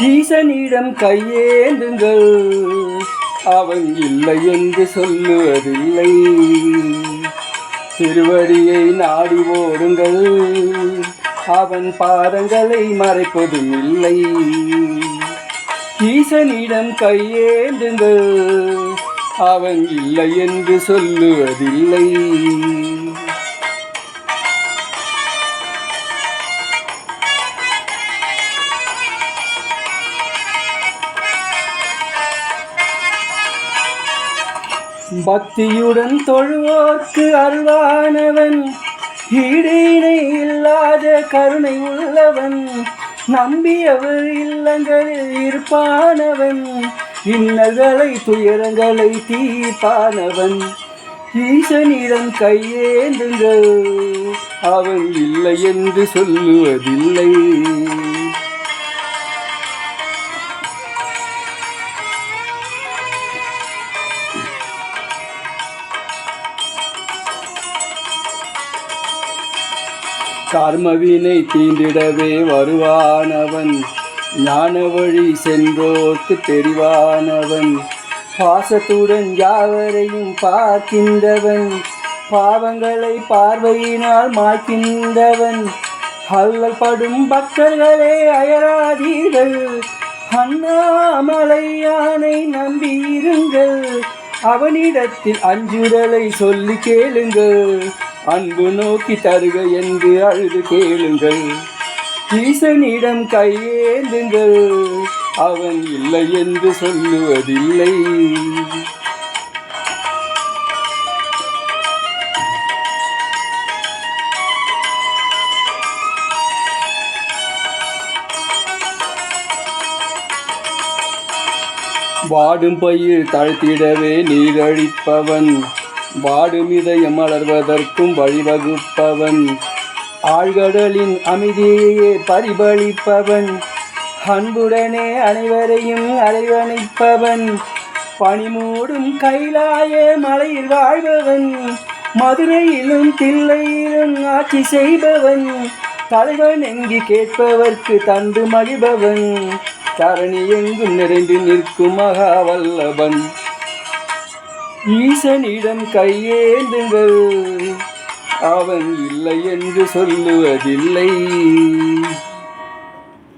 ஈசனிடம் கையேந்துங்கள். அவன் இல்லை என்று சொல்லுவதில்லை. திருவடியை நாடி ஓடுங்கள். அவன் பாதங்களை மறைப்பதும் இல்லை. ஈசனிடம் கையேந்துங்கள். அவன் இல்லை என்று சொல்லுவதில்லை. பக்தியுடன் தொழுவோர்க்கு அருவானவன் ஈடிணை இல்லாத கருணை உள்ளவன். நம்பியவர் இல்லங்களில் இருப்பானவன். இன்னல்களை துயரங்களை தீர்ப்பானவன். ஈசனிடம் கையேந்துங்கள். அவன் இல்லை என்று சொல்லுவதில்லை. கர்மவினை தீண்டிடவே வருவானவன். ஞான வழி சென்றோர்க்கு தெரிவானவன். பாசத்துடன் யாவரையும் பார்க்கின்றவன். பாவங்களை பார்வையினால் மாய்க்கின்றவன். அல்லல் படும் பக்தர்களே அயராதீர்கள். அண்ணாமலையானை நம்பியிருங்கள். அவனிடத்தில் அஞ்சுதலை சொல்லி கேளுங்கள். அன்பு நோக்கி தருக என்று அழுது கேளுங்கள். ஈசனிடம் கையேந்துங்கள். அவன் இல்லை என்று சொல்லுவதில்லை. வாடும் பயிர் தாழ்த்திடவே நீரழிப்பவன். வாடும் மலர்வதற்கும் வழிவகுப்பவன். ஆழ்கடலின் அமைதியையே பரிபளிப்பவன் அன்புடனே அனைவரையும் அரவணைப்பவன் பனிமூடும் கைலாய மலையில் வாழ்பவன். மதுரையிலும் தில்லையிலும் ஆட்சி செய்பவன். தலைவன் எங்கு கேட்பவர்க்கு தந்து மகிழ்பவன். தரணி எங்கும் நிறைந்து நிற்கும் மகாவல்லவன் ஈசனிடம் கையேந்துங்கள். அவன் இல்லை என்று சொல்லுவதில்லை.